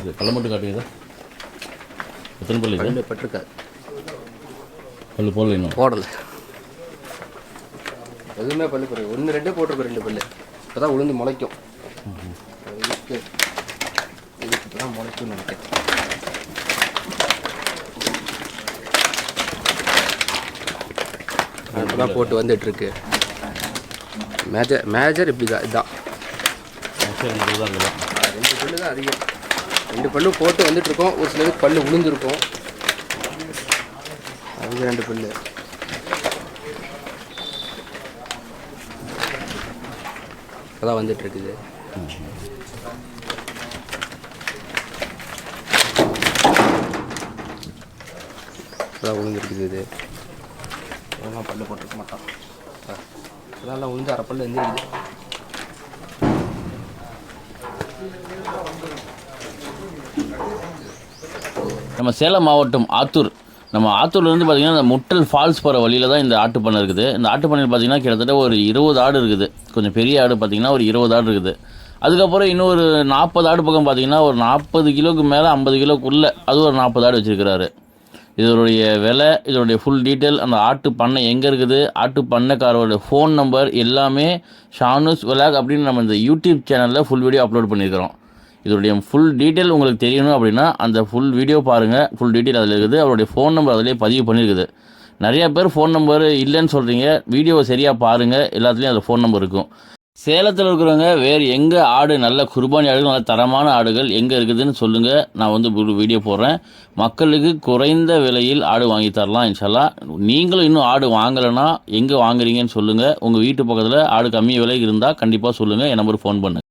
இது பல்ல மட்டும் காட்டுங்க எத்தனை பல்லு இது? பட்டிருக்காது. பல்லு போடல இன்னும்? போடலை. எதுவுமே பல்லு போடுறது ஒன்று ரெண்டே போட்டிருக்கோம் ரெண்டு பல்லு. இப்போ தான் உளுந்து முளைக்கும். இதுக்கு தான் முளைக்கும்னு நினைக்கிறேன். இப்போ தான் போட்டு வந்துட்டுருக்கு. மேஜர் மேஜர் இப்படி தான் இதுதான் ரெண்டு பல்லு தான் அதிகம். ரெண்டு பல்லு போட்டு வந்துட்டுருக்கோம். ஒரு சிலருக்கு பல்லு விழுந்திருக்கும் அது ரெண்டு பல்லு. இப்போதான் வந்துட்டு இருக்குது இப்போதான் விழுந்துருக்குது இது. இதெல்லாம் பல்லு போட்டிருக்க மாட்டான் இதெல்லாம் விழுந்து அரை பல்லு வந்துருக்குது. நம்ம சேலம் மாவட்டம் ஆத்தூர். நம்ம ஆத்தூர்லேருந்து பார்த்தீங்கன்னா இந்த முட்டல் ஃபால்ஸ் போகிற வழியில் தான் இந்த ஆட்டுப்பண்ணை இருக்குது. இந்த ஆட்டுப்பண்ணையில் பார்த்திங்கன்னா பார்த்தீங்கன்னா கிட்டத்தட்ட ஒரு இருபது ஆடு இருக்குது. கொஞ்சம் பெரிய ஆடு பார்த்தீங்கன்னா ஒரு இருபது ஆடு இருக்குது. அதுக்கப்புறம் இன்னொரு நாற்பது ஆடு பக்கம் பார்த்தீங்கன்னா ஒரு நாற்பது கிலோக்கு மேலே ஐம்பது கிலோக்குள்ளே அது ஒரு நாற்பது ஆடு வச்சுருக்கிறாரு. இதனுடைய விலை இதனுடைய ஃபுல் டீட்டெயில் அந்த ஆட்டு பண்ணை எங்கே இருக்குது? ஆட்டு பண்ணைக்காரோட ஃபோன் நம்பர் எல்லாமே ஷானுஸ் விலாக் அப்படின்னு நம்ம இந்த யூடியூப் சேனலில் ஃபுல் வீடியோ அப்லோட் பண்ணியிருக்கிறோம். இதோடைய ஃபுல் டீட்டெயில் உங்களுக்கு தெரியணும் அப்படின்னா அந்த ஃபுல் வீடியோ பாருங்கள் ஃபுல் டீட்டெயில் அதில் இருக்குது. அவருடைய ஃபோன் நம்பர் அதிலே பதிவு பண்ணியிருக்குது நிறைய பேர் ஃபோன் நம்பர் இல்லைன்னு சொல்கிறீங்க வீடியோவை சரியாக பாருங்கள் எல்லாத்துலேயும் அதில் ஃபோன் நம்பர் இருக்கும். சேலத்தில் இருக்கிறவங்க வேறு எங்கே ஆடு நல்ல குர்பானி ஆடுகள் நல்ல தரமான ஆடுகள் எங்கே இருக்குதுன்னு சொல்லுங்கள் நான் வந்து வீடியோ போடுறேன். மக்களுக்கு குறைந்த விலையில் ஆடு வாங்கி தரலாம் இன்ஷால்லா. நீங்களும் இன்னும் ஆடு வாங்கலைன்னா எங்கே வாங்குறீங்கன்னு சொல்லுங்கள் உங்கள் வீட்டு பக்கத்தில் ஆடு கம்மி விலை இருந்தால் கண்டிப்பாக சொல்லுங்கள் என் நம்பருக்கு ஃபோன் பண்ணுங்கள்